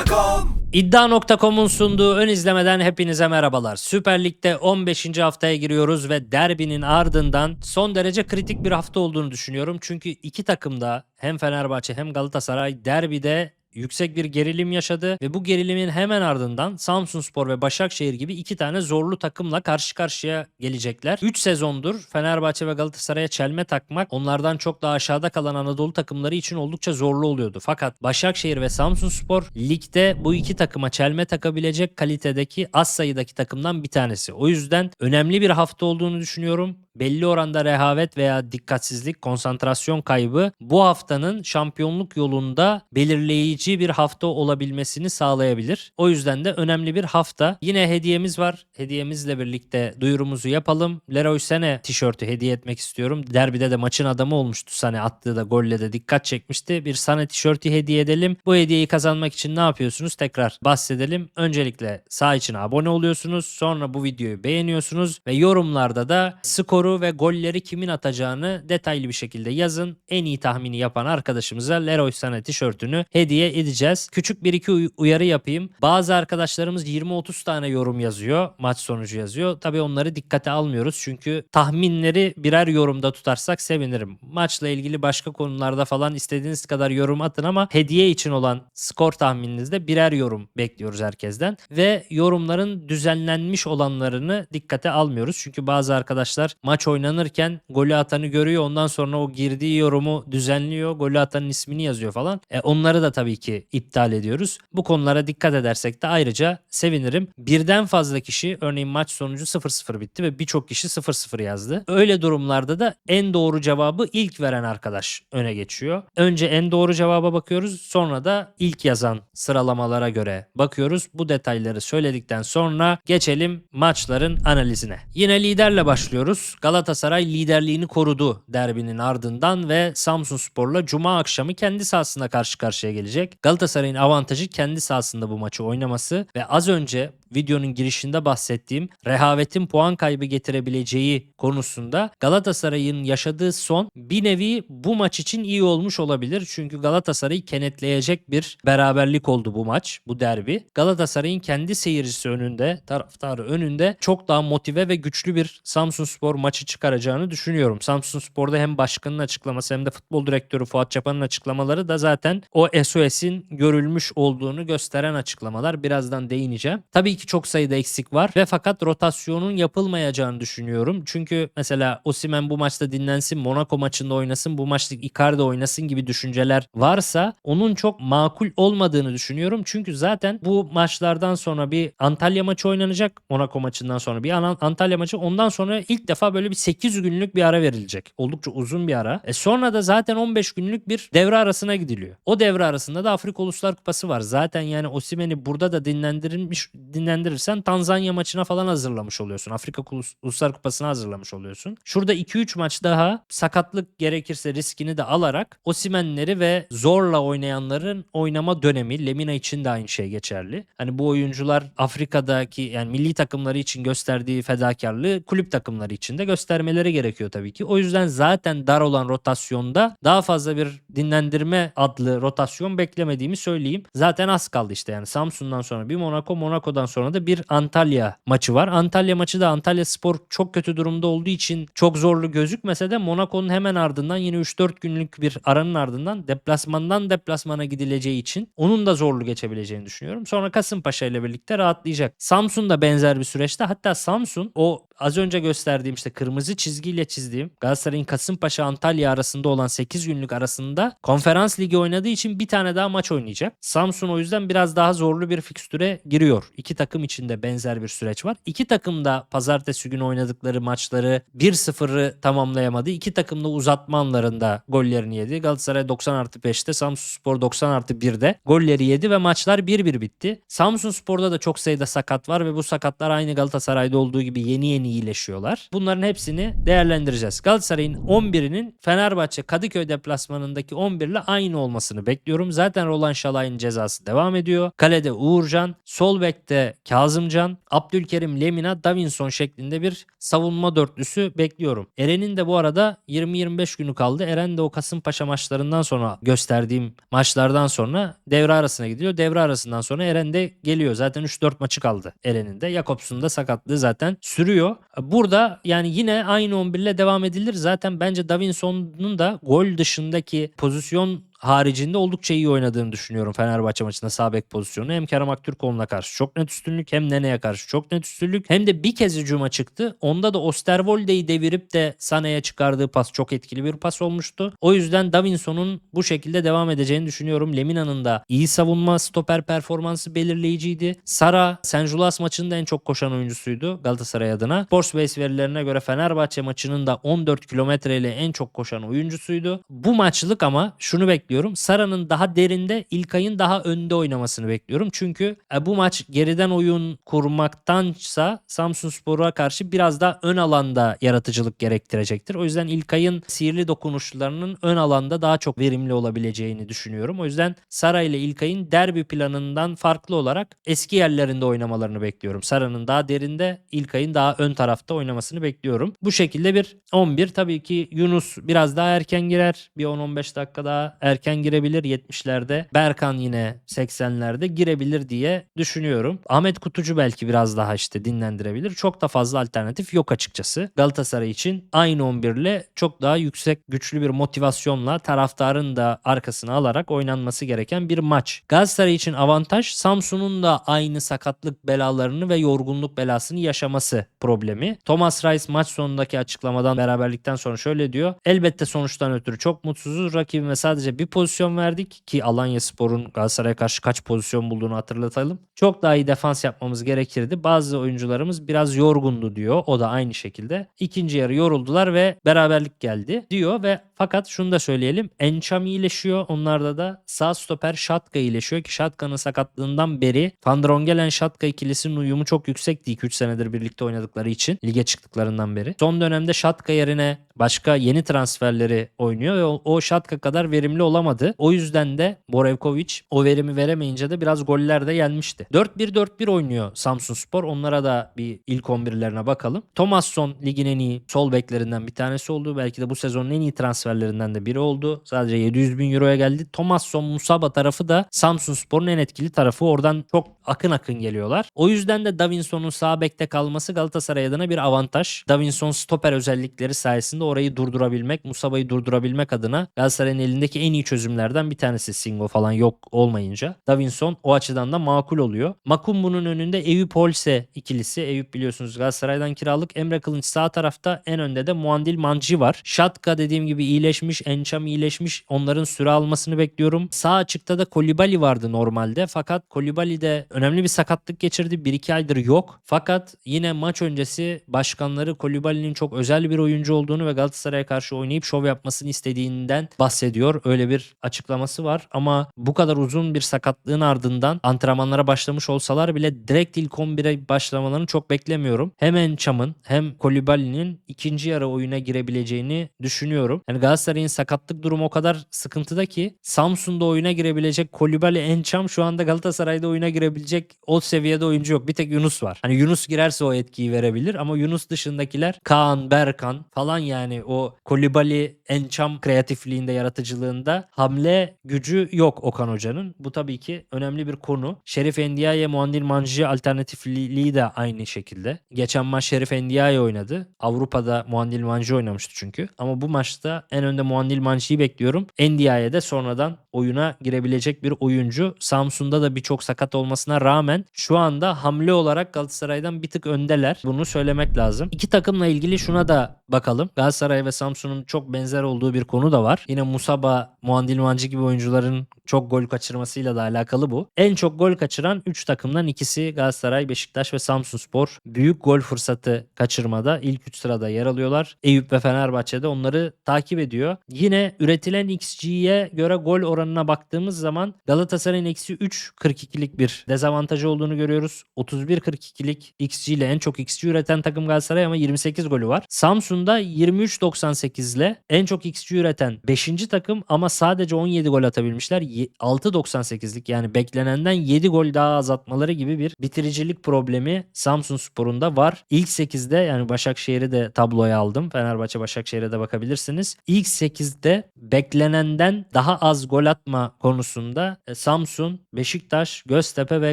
İddia.com İddia.com'un sunduğu ön izlemeden hepinize merhabalar. Süper Lig'de 15. haftaya giriyoruz ve derbinin ardından son derece kritik bir hafta olduğunu düşünüyorum. Çünkü iki takım da hem Fenerbahçe hem Galatasaray derbide yüksek bir gerilim yaşadı ve bu gerilimin hemen ardından Samsunspor ve Başakşehir gibi iki tane zorlu takımla karşı karşıya gelecekler. 3 sezondur Fenerbahçe ve Galatasaray'a çelme takmak onlardan çok daha aşağıda kalan Anadolu takımları için oldukça zorlu oluyordu. Fakat Başakşehir ve Samsunspor ligde bu iki takıma çelme takabilecek kalitedeki az sayıdaki takımdan bir tanesi. O yüzden önemli bir hafta olduğunu düşünüyorum. Belli oranda rehavet veya dikkatsizlik, konsantrasyon kaybı bu haftanın şampiyonluk yolunda belirleyici bir hafta olabilmesini sağlayabilir. O yüzden de önemli bir hafta. Yine hediyemiz var. Hediyemizle birlikte duyurumuzu yapalım. Leroy Sene tişörtü hediye etmek istiyorum. Derbide de maçın adamı olmuştu Sane attığı da golle de dikkat çekmişti. Bir Sane tişörtü hediye edelim. Bu hediyeyi kazanmak için ne yapıyorsunuz? Tekrar bahsedelim. Öncelikle sağ içine abone oluyorsunuz. Sonra bu videoyu beğeniyorsunuz ve yorumlarda da skoru ve golleri kimin atacağını detaylı bir şekilde yazın. En iyi tahmini yapan arkadaşımıza Leroy Sané tişörtünü hediye edeceğiz. Küçük bir iki uy- uyarı yapayım. Bazı arkadaşlarımız 20-30 tane yorum yazıyor. Maç sonucu yazıyor. Tabii onları dikkate almıyoruz. Çünkü tahminleri birer yorumda tutarsak sevinirim. Maçla ilgili başka konularda falan istediğiniz kadar yorum atın ama hediye için olan skor tahmininizde birer yorum bekliyoruz herkesten. Ve yorumların düzenlenmiş olanlarını dikkate almıyoruz. Çünkü bazı arkadaşlar maç oynanırken golü atanı görüyor. Ondan sonra o girdiği yorumu düzenliyor. Golü atanın ismini yazıyor falan. E, onları da tabii ki iptal ediyoruz. Bu konulara dikkat edersek de ayrıca sevinirim. Birden fazla kişi örneğin maç sonucu 0-0 bitti ve birçok kişi 0-0 yazdı. Öyle durumlarda da en doğru cevabı ilk veren arkadaş öne geçiyor. Önce en doğru cevaba bakıyoruz. Sonra da ilk yazan sıralamalara göre bakıyoruz. Bu detayları söyledikten sonra geçelim maçların analizine. Yine liderle başlıyoruz. Galatasaray liderliğini korudu derbinin ardından ve Samsunspor'la cuma akşamı kendi sahasında karşı karşıya gelecek. Galatasaray'ın avantajı kendi sahasında bu maçı oynaması ve az önce videonun girişinde bahsettiğim rehavetin puan kaybı getirebileceği konusunda Galatasaray'ın yaşadığı son bir nevi bu maç için iyi olmuş olabilir. Çünkü Galatasaray'ı kenetleyecek bir beraberlik oldu bu maç, bu derbi. Galatasaray'ın kendi seyircisi önünde, taraftarı önünde çok daha motive ve güçlü bir Samsunspor maçı çıkaracağını düşünüyorum. Samsunspor'da hem başkanın açıklaması hem de futbol direktörü Fuat Çapan'ın açıklamaları da zaten o SOS'in görülmüş olduğunu gösteren açıklamalar. Birazdan değineceğim. Tabii ki çok sayıda eksik var ve fakat rotasyonun yapılmayacağını düşünüyorum. Çünkü mesela Osimhen bu maçta dinlensin, Monaco maçında oynasın, bu maçta Icardi oynasın gibi düşünceler varsa onun çok makul olmadığını düşünüyorum. Çünkü zaten bu maçlardan sonra bir Antalya maçı oynanacak. Monaco maçından sonra bir An- Antalya maçı. Ondan sonra ilk defa böyle bir 8 günlük bir ara verilecek. Oldukça uzun bir ara. E sonra da zaten 15 günlük bir devre arasına gidiliyor. O devre arasında da Afrika Uluslar Kupası var. Zaten yani Osimhen'i burada da dinlendirilmiş dinlendirirsen Tanzanya maçına falan hazırlamış oluyorsun. Afrika Ulus- Uluslar Kupası'na hazırlamış oluyorsun. Şurada 2-3 maç daha sakatlık gerekirse riskini de alarak Osimhen'leri ve zorla oynayanların oynama dönemi Lemina için de aynı şey geçerli. Hani bu oyuncular Afrika'daki yani milli takımları için gösterdiği fedakarlığı kulüp takımları için de göstermeleri gerekiyor tabii ki. O yüzden zaten dar olan rotasyonda daha fazla bir dinlendirme adlı rotasyon beklemediğimi söyleyeyim. Zaten az kaldı işte yani Samsun'dan sonra bir Monaco, Monaco'dan sonra da bir Antalya maçı var. Antalya maçı da Antalya Spor çok kötü durumda olduğu için çok zorlu gözükmese de Monaco'nun hemen ardından yine 3-4 günlük bir aranın ardından deplasmandan deplasmana gidileceği için onun da zorlu geçebileceğini düşünüyorum. Sonra Kasımpaşa ile birlikte rahatlayacak. Samsun da benzer bir süreçte. Hatta Samsun o az önce gösterdiğim işte kırmızı çizgiyle çizdiğim Galatasaray'ın Kasımpaşa Antalya arasında olan 8 günlük arasında konferans ligi oynadığı için bir tane daha maç oynayacak. Samsun o yüzden biraz daha zorlu bir fikstüre giriyor. İki takım için de benzer bir süreç var. İki takım da pazartesi günü oynadıkları maçları 1-0'ı tamamlayamadı. İki takım da uzatma anlarında gollerini yedi. Galatasaray 90 artı 5'te Samsun Spor 90 artı 1'de golleri yedi ve maçlar 1-1 bitti. Samsun Spor'da da çok sayıda sakat var ve bu sakatlar aynı Galatasaray'da olduğu gibi yeni yeni iyileşiyorlar. Bunların hepsini değerlendireceğiz. Galatasaray'ın 11'inin Fenerbahçe Kadıköy deplasmanındaki 11 ile aynı olmasını bekliyorum. Zaten Roland Şalay'ın cezası devam ediyor. Kalede Uğurcan, sol bekte Kazımcan, Abdülkerim, Lemina, Davinson şeklinde bir savunma dörtlüsü bekliyorum. Eren'in de bu arada 20-25 günü kaldı. Eren de o Kasımpaşa maçlarından sonra gösterdiğim maçlardan sonra devre arasına gidiyor. Devre arasından sonra Eren de geliyor. Zaten 3-4 maçı kaldı Eren'in de. Jakobs'un da sakatlığı zaten sürüyor. Burada yani yine aynı 11 ile devam edilir. Zaten bence Davinson'un da gol dışındaki pozisyon haricinde oldukça iyi oynadığını düşünüyorum Fenerbahçe maçında sağ bek pozisyonu. Hem Kerem Aktürkoğlu'na karşı çok net üstünlük hem Nene'ye karşı çok net üstünlük. Hem de bir kez hücuma çıktı. Onda da Osterwolde'yi devirip de Sané'ye çıkardığı pas çok etkili bir pas olmuştu. O yüzden Davinson'un bu şekilde devam edeceğini düşünüyorum. Lemina'nın da iyi savunma stoper performansı belirleyiciydi. Sara Senjulas maçında en çok koşan oyuncusuydu Galatasaray adına. Sportsbase verilerine göre Fenerbahçe maçının da 14 kilometre ile en çok koşan oyuncusuydu. Bu maçlık ama şunu bekliyorum. Sara'nın daha derinde İlkay'ın daha önde oynamasını bekliyorum. Çünkü e, bu maç geriden oyun kurmaktansa Samsun Spor'a karşı biraz daha ön alanda yaratıcılık gerektirecektir. O yüzden İlkay'ın sihirli dokunuşlarının ön alanda daha çok verimli olabileceğini düşünüyorum. O yüzden Sara ile İlkay'ın derbi planından farklı olarak eski yerlerinde oynamalarını bekliyorum. Sara'nın daha derinde, İlkay'ın daha ön tarafta oynamasını bekliyorum. Bu şekilde bir 11 tabii ki Yunus biraz daha erken girer. Bir 10-15 dakika daha erken girebilir 70'lerde. Berkan yine 80'lerde girebilir diye düşünüyorum. Ahmet Kutucu belki biraz daha işte dinlendirebilir. Çok da fazla alternatif yok açıkçası. Galatasaray için aynı 11 ile çok daha yüksek güçlü bir motivasyonla taraftarın da arkasına alarak oynanması gereken bir maç. Galatasaray için avantaj Samsun'un da aynı sakatlık belalarını ve yorgunluk belasını yaşaması problemi. Thomas Rice maç sonundaki açıklamadan beraberlikten sonra şöyle diyor. Elbette sonuçtan ötürü çok mutsuzuz. Rakibime sadece bir pozisyon verdik ki Alanya Spor'un Galatasaray'a karşı kaç pozisyon bulduğunu hatırlatalım. Çok daha iyi defans yapmamız gerekirdi. Bazı oyuncularımız biraz yorgundu diyor. O da aynı şekilde. İkinci yarı yoruldular ve beraberlik geldi diyor ve fakat şunu da söyleyelim. Encham iyileşiyor. Onlarda da sağ stoper Şatka iyileşiyor ki Şatka'nın sakatlığından beri Van Drongelen ikilisinin uyumu çok yüksekti 2-3 senedir birlikte oynadıkları için lige çıktıklarından beri. Son dönemde Şatka yerine başka yeni transferleri oynuyor ve o, o kadar verimli olamadı. O yüzden de Borevkovic o verimi veremeyince de biraz goller de yenmişti. 4-1-4-1 oynuyor Samsun Spor. Onlara da bir ilk 11'lerine bakalım. Thomasson ligin en iyi sol beklerinden bir tanesi oldu. Belki de bu sezonun en iyi transferlerinden de biri oldu. Sadece 700 bin euroya geldi. Thomasson Musaba tarafı da Samsun Spor'un en etkili tarafı. Oradan çok akın akın geliyorlar. O yüzden de Davinson'un sağ bekte kalması Galatasaray adına bir avantaj. Davinson stoper özellikleri sayesinde orayı durdurabilmek, Musaba'yı durdurabilmek adına Galatasaray'ın elindeki en iyi çözümlerden bir tanesi Singo falan yok olmayınca. Davinson o açıdan da makul oluyor. Makumbu'nun önünde Eyüp Holse ikilisi. Eyüp biliyorsunuz Galatasaray'dan kiralık. Emre Kılınç sağ tarafta en önde de Muandil Mancı var. Şatka dediğim gibi iyileşmiş. Ençam iyileşmiş. Onların süre almasını bekliyorum. Sağ açıkta da Kolibali vardı normalde. Fakat Kolibali de önemli bir sakatlık geçirdi. 1-2 aydır yok. Fakat yine maç öncesi başkanları Kolibali'nin çok özel bir oyuncu olduğunu ve Galatasaray'a karşı oynayıp şov yapmasını istediğinden bahsediyor. Öyle bir açıklaması var ama bu kadar uzun bir sakatlığın ardından antrenmanlara başlamış olsalar bile direkt ilk 11'e başlamalarını çok beklemiyorum. Hem Ençam'ın hem Kolibali'nin ikinci yarı oyuna girebileceğini düşünüyorum. Yani Galatasaray'ın sakatlık durumu o kadar sıkıntıda ki Samsun'da oyuna girebilecek Kolibali Ençam şu anda Galatasaray'da oyuna girebilecek o seviyede oyuncu yok. Bir tek Yunus var. Hani Yunus girerse o etkiyi verebilir ama Yunus dışındakiler Kaan, Berkan falan yani o Kolibali, Ençam kreatifliğinde, yaratıcılığında hamle gücü yok Okan Hoca'nın. Bu tabii ki önemli bir konu. Şerif Endiaye, Muandil Mancı alternatifliği de aynı şekilde. Geçen maç Şerif Endiaye oynadı. Avrupa'da Muandil Mancı oynamıştı çünkü. Ama bu maçta en önde Muandil Mancı'yı bekliyorum. Endiaye de sonradan oyuna girebilecek bir oyuncu. Samsun'da da birçok sakat olmasına rağmen şu anda hamle olarak Galatasaray'dan bir tık öndeler. Bunu söylemek lazım. İki takımla ilgili şuna da bakalım. Galatasaray ve Samsun'un çok benzer olduğu bir konu da var. Yine Musaba, Muandil Mancı gibi oyuncuların çok gol kaçırmasıyla da alakalı bu. En çok gol kaçıran 3 takımdan ikisi Galatasaray, Beşiktaş ve Samsunspor. Büyük gol fırsatı kaçırmada ilk 3 sırada yer alıyorlar. Eyüp ve Fenerbahçe'de onları takip ediyor. Yine üretilen XG'ye göre gol oranına baktığımız zaman Galatasaray'ın eksi 3.42'lik bir dezavantajı olduğunu görüyoruz. 31.42'lik XG ile en çok XG üreten takım Galatasaray ama 28 golü var. Samsun'da 23.98 ile en çok XG üreten 5. takım ama sadece 17 gol atabilmişler. Ye- 6.98'lik yani beklenenden 7 gol daha az atmaları gibi bir bitiricilik problemi Samsun Spor'un da var. İlk 8'de yani Başakşehir'i de tabloya aldım. Fenerbahçe Başakşehir'e de bakabilirsiniz. İlk 8'de beklenenden daha az gol atma konusunda e, Samsun, Beşiktaş, Göztepe ve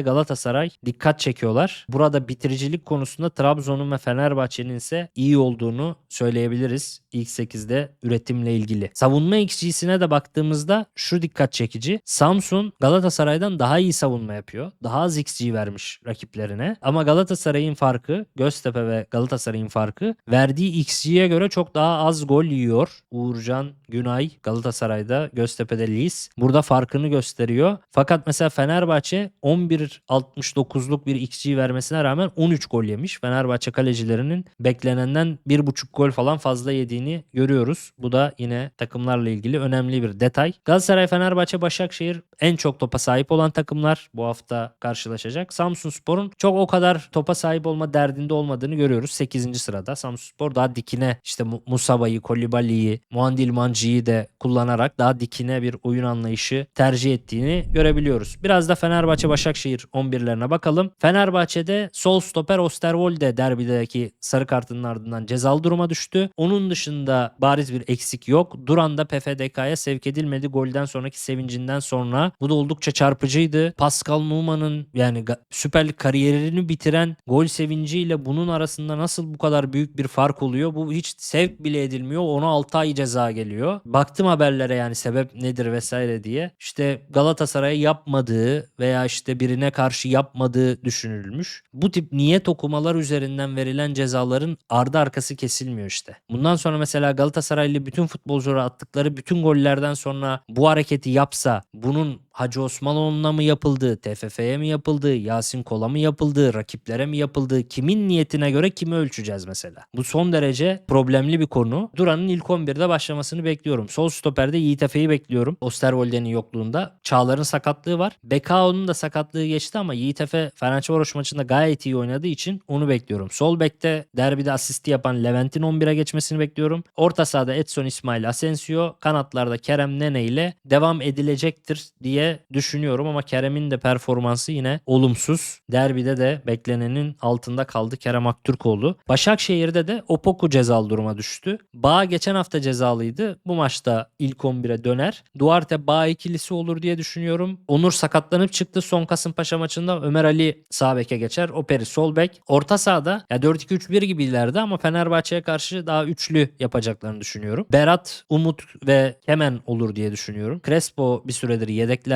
Galatasaray dikkat çekiyorlar. Burada bitiricilik konusunda Trabzon'un ve Fenerbahçe'nin ise iyi olduğunu söyleyebiliriz ilk 8'de üretimle ilgili. Savunma XG'sine de baktığımızda şu dikkat çekici. Samsun Galatasaray'dan daha iyi savunma yapıyor. Daha az XG vermiş rakiplerine. Ama Galatasaray'ın farkı, Göztepe ve Galatasaray'ın farkı verdiği XG'ye göre çok daha az gol yiyor. Uğurcan, Günay, Galatasaray'da, Göztepe'de Lis. Burada farkını gösteriyor. Fakat mesela Fenerbahçe 11.69'luk bir XG vermesine rağmen 13 gol yemiş. Fenerbahçe kalecilerinin beklenenden 1.5 gol falan fazla yediğini görüyoruz. Bu da yine takımlarla ilgili önemli bir detay. Galatasaray, Fenerbahçe, Başakşehir en çok topa sahip olan takımlar bu hafta karşılaşacak. Samsun Spor'un çok o kadar topa sahip olma derdinde olmadığını görüyoruz. 8. sırada. Samsun Spor daha dikine işte Mu- Musaba'yı, Kolibali'yi, Muandil Manci'yi de kullanarak daha dikine bir oyun anlayışı tercih ettiğini görebiliyoruz. Biraz da Fenerbahçe Başakşehir 11'lerine bakalım. Fenerbahçe'de sol stoper Osterwolde derbideki sarı kartının ardından cezalı duruma düştü. Onun dışında bariz bir eksik yok. Duran da PFDK'ya sevk edilmedi golden sonraki sevincinden sonra. Bu da oldukça çarpıcıydı. Pascal Numa'nın yani Süper Lig kariyerini bitiren gol sevinciyle bunun arasında nasıl bu kadar büyük bir fark oluyor? Bu hiç sevk bile edilmiyor. Ona 6 ay ceza geliyor. Baktım haberlere yani sebep nedir vesaire diye. İşte Galatasaray'a yapmadığı veya işte birine karşı yapmadığı düşünülmüş. Bu tip niyet okumalar üzerinden verilen cezaların ardı arkası kesilmiyor işte. Bundan sonra mesela Galatasaraylı bütün futbolculara attıkları bütün gollerden sonra bu hareketi yapsa bunun home Hacı Osmanoğlu'na mı yapıldığı, TFF'ye mi yapıldığı, Yasin Kol'a mı yapıldığı, rakiplere mi yapıldığı, kimin niyetine göre kimi ölçeceğiz mesela? Bu son derece problemli bir konu. Duran'ın ilk 11'de başlamasını bekliyorum. Sol stoperde Yiğit Efe'yi bekliyorum. Osterwolde'nin yokluğunda. Çağlar'ın sakatlığı var. Bekao'nun da sakatlığı geçti ama Yiğit Efe Fenerbahçe maçında gayet iyi oynadığı için onu bekliyorum. Sol bekte derbide asisti yapan Levent'in 11'e geçmesini bekliyorum. Orta sahada Edson İsmail Asensio, kanatlarda Kerem Nene ile devam edilecektir diye düşünüyorum ama Kerem'in de performansı yine olumsuz. Derbide de beklenenin altında kaldı Kerem Aktürkoğlu. Başakşehir'de de Opoku cezalı duruma düştü. Bağ geçen hafta cezalıydı. Bu maçta ilk 11'e döner. Duarte Bağ ikilisi olur diye düşünüyorum. Onur sakatlanıp çıktı son Kasımpaşa maçında. Ömer Ali sağ beke geçer. Operi sol bek. Orta sahada ya 4-2-3-1 gibi ileride ama Fenerbahçe'ye karşı daha üçlü yapacaklarını düşünüyorum. Berat, Umut ve Kemen olur diye düşünüyorum. Crespo bir süredir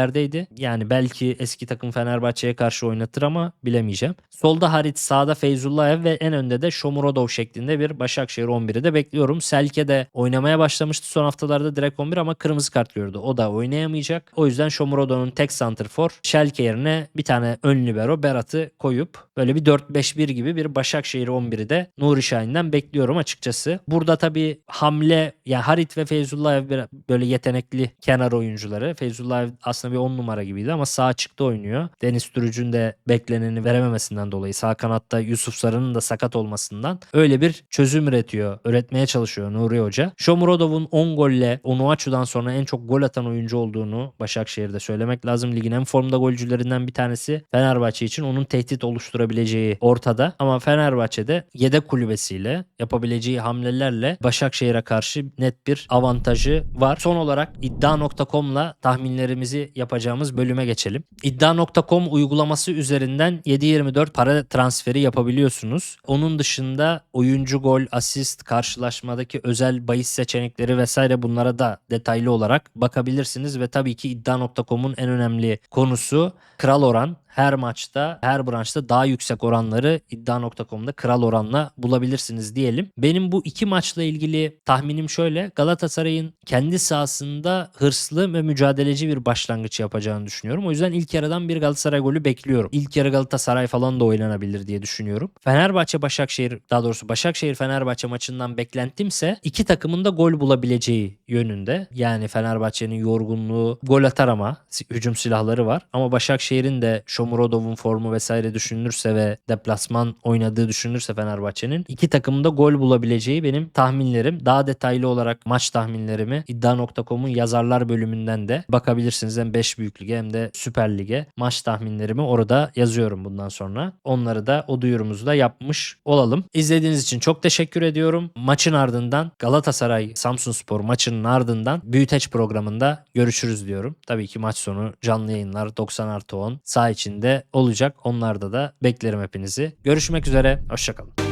yedeklerdeydi. Yani belki eski takım Fenerbahçe'ye karşı oynatır ama bilemeyeceğim. Solda Harit, sağda Feyzullayev ve en önde de Shomurodov şeklinde bir Başakşehir 11'i de bekliyorum. Selke de oynamaya başlamıştı son haftalarda direkt 11 ama kırmızı kart gördü. O da oynayamayacak. O yüzden Shomurodov'un tek santrfor Şelke yerine bir tane ön libero Berat'ı koyup böyle bir 4-5-1 gibi bir Başakşehir 11'i de Nuri Şahin'den bekliyorum açıkçası. Burada tabii hamle yani Harit ve Feyzullayev bir- böyle yetenekli kenar oyuncuları. Feyzullayev aslında bir 10 numara gibiydi ama sağ çıktı oynuyor. Deniz Türüc'ün de bekleneni verememesinden dolayı sağ kanatta Yusuf Sarı'nın da sakat olmasından öyle bir çözüm üretiyor. Öğretmeye çalışıyor Nuri Hoca. Shomurodov'un 10 golle Onuachu'dan sonra en çok gol atan oyuncu olduğunu Başakşehir'de söylemek lazım. Ligin en formda golcülerinden bir tanesi Fenerbahçe için onun tehdit oluşturabileceği ortada. Ama Fenerbahçe'de yedek kulübesiyle yapabileceği hamlelerle Başakşehir'e karşı net bir avantajı var. Son olarak iddia.com'la tahminlerimizi yapacağımız bölüme geçelim. İddia.com uygulaması üzerinden 7-24 para transferi yapabiliyorsunuz. Onun dışında oyuncu gol, asist, karşılaşmadaki özel bahis seçenekleri vesaire bunlara da detaylı olarak bakabilirsiniz ve tabii ki iddia.com'un en önemli konusu kral oran. Her maçta, her branşta daha yüksek oranları iddia.com'da kral oranla bulabilirsiniz diyelim. Benim bu iki maçla ilgili tahminim şöyle. Galatasaray'ın kendi sahasında hırslı ve mücadeleci bir başlangıç yapacağını düşünüyorum. O yüzden ilk yarıdan bir Galatasaray golü bekliyorum. İlk yarı Galatasaray falan da oynanabilir diye düşünüyorum. Fenerbahçe Başakşehir daha doğrusu Başakşehir Fenerbahçe maçından beklentimse iki takımın da gol bulabileceği yönünde. Yani Fenerbahçe'nin yorgunluğu gol atar ama hücum silahları var. Ama Başakşehir'in de Shomurodov'un formu vesaire düşünülürse ve deplasman oynadığı düşünülürse Fenerbahçe'nin iki takımın da gol bulabileceği benim tahminlerim. Daha detaylı olarak maç tahminlerimi iddia.com'un yazarlar bölümünden de bakabilirsiniz. Hem 5 büyük lige hem de Süper Lig'e maç tahminlerimi orada yazıyorum bundan sonra. Onları da o duyurumuzu da yapmış olalım. İzlediğiniz için çok teşekkür ediyorum. Maçın ardından Galatasaray Samsunspor maçının ardından Büyüteç programında görüşürüz diyorum. Tabii ki maç sonu canlı yayınlar 90 artı 10 sağ içinde olacak. Onlarda da beklerim hepinizi. Görüşmek üzere. Hoşçakalın.